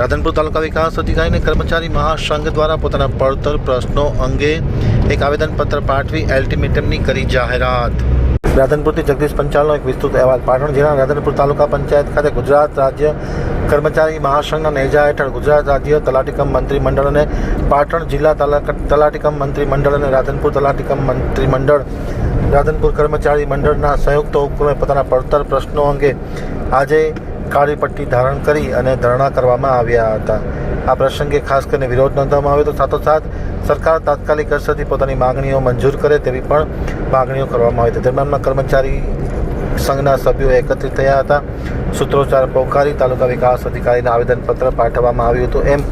રાધનપુર તાલુકા વિકાસ અધિકારી અને કર્મચારી મહાસંઘ દ્વારા પોતાના પડતર પ્રશ્નો અંગે એક આવેદનપત્ર પાઠવી અલ્ટિમેટમની કરી જાહેરાત. રાધનપુરથી જગદીશ પંચાલનો એક વિસ્તૃત અહેવાલ પાટણ જિલ્લાના રાધનપુર તાલુકા પંચાયત ખાતે ગુજરાત રાજ્ય કર્મચારી મહાસંઘના નેજા હેઠળ ગુજરાત રાજ્ય તલાટીકમ મંત્રીમંડળ અને પાટણ જિલ્લા તલાટીકમ મંત્રીમંડળ અને રાધનપુર તલાટીકમ મંત્રીમંડળ રાધનપુર કર્મચારી મંડળના સંયુક્ત ઉપક્રમે પોતાના પડતર પ્રશ્નો અંગે આજે કાળી પટ્ટી ધારણ કરી અને ધરણા કરવામાં આવ્યા હતા. આ પ્રસંગે ખાસ કરીને વિરોધ નોંધવામાં આવ્યો તો સાથોસાથ સરકાર તાત્કાલિક અસરથી પોતાની માગણીઓ મંજૂર કરે તેવી પણ માગણીઓ કરવામાં આવી હતી. દરમિયાનમાં કર્મચારી સંઘના સભ્યો એકત્રિત થયા હતા. સૂત્રોચ્ચાર પોકારી તાલુકા વિકાસ અધિકારીને આવેદનપત્ર પાઠવવામાં આવ્યું હતું. એમ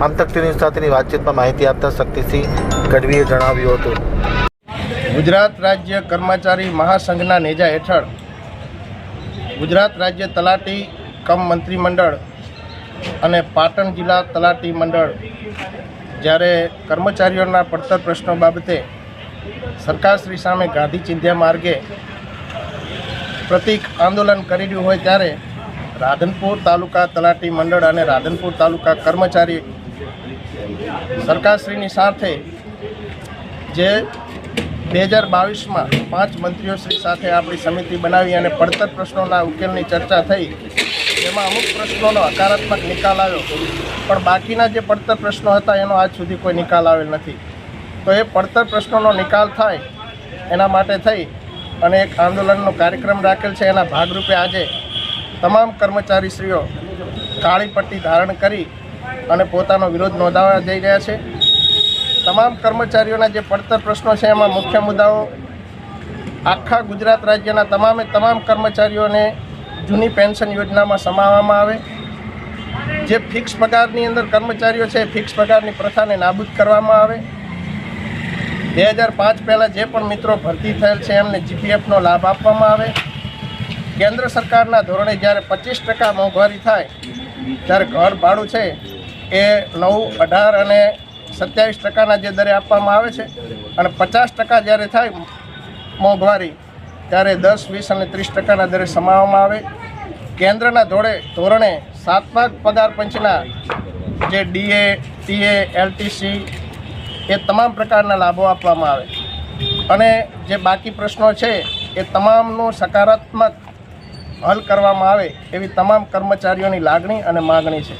આમતક ન્યૂઝ સાથેની વાતચીતમાં માહિતી આપતા શક્તિસિંહ ગઢવીએ જણાવ્યું હતું. ગુજરાત રાજ્ય કર્મચારી મહાસંઘના નેજા હેઠળ ગુજરાત રાજ્ય તલાટી કમ મંત્રીમંડળ અને પાટણ જિલ્લા તલાટી મંડળ જ્યારે કર્મચારીઓના પડતર પ્રશ્નો બાબતે સરકારશ્રી સામે ગાંધી ચિંધ્યા માર્ગે પ્રતિક આંદોલન કરી રહ્યું હોય ત્યારે રાધનપુર તાલુકા તલાટી મંડળ અને રાધનપુર તાલુકા કર્મચારી સરકારશ્રીની સાથે જે બે હજાર બાવીસમાં પાંચ મંત્રીઓશ્રી સાથે આપણી સમિતિ બનાવી અને પડતર પ્રશ્નોના ઉકેલની ચર્ચા થઈ જેમાં અમુક પ્રશ્નોનો હકારાત્મક નિકાલ આવ્યો. પણ બાકીના જે પડતર પ્રશ્નો હતા, એનો આજ સુધી કોઈ નિકાલ આવેલ નથી. તો એ પડતર પ્રશ્નોનો નિકાલ થાય, એના માટે થઈ અને એક આંદોલનનો કાર્યક્રમ રાખેલ છે. એના ભાગરૂપે આજે તમામ કર્મચારીશ્રીઓ કાળી પટ્ટી ધારણ કરી અને પોતાનો વિરોધ નોંધાવવા જઈ રહ્યા છે. તમામ કર્મચારીઓના જે પડતર પ્રશ્નો છે, એમાં મુખ્ય મુદ્દાઓ આખા ગુજરાત રાજ્યના તમામે તમામ કર્મચારીઓને જૂની પેન્શન યોજનામાં સમાવવામાં આવે. જે ફિક્સ પગારની અંદર કર્મચારીઓ છે એ ફિક્સ પગારની પ્રથાને નાબૂદ કરવામાં આવે. બે હજાર પાંચ પહેલાં જે પણ મિત્રો ભરતી થયેલ છે એમને જીપીએફનો લાભ આપવામાં આવે. કેન્દ્ર સરકારના ધોરણે જ્યારે પચીસ ટકા મોંઘવારી થાય ત્યારે ઘર ભાડું છે, એ નવ, અઢાર અને સત્યાવીસ ટકાના જે દરે આપવામાં આવે છે. અને પચાસ ટકા જ્યારે થાય, મોંઘવારી ત્યારે દસ, વીસ અને ત્રીસ ટકાના દરે સમાવવામાં આવે. કેન્દ્રના ધોળે ધોરણે સાતમા પગાર પંચના જે ડીએ, ટીએ, એલટીસી એ તમામ પ્રકારના લાભો આપવામાં આવે. અને જે બાકી પ્રશ્નો છે એ તમામનું સકારાત્મક હલ કરવામાં આવે એવી તમામ કર્મચારીઓની લાગણી અને માગણી છે.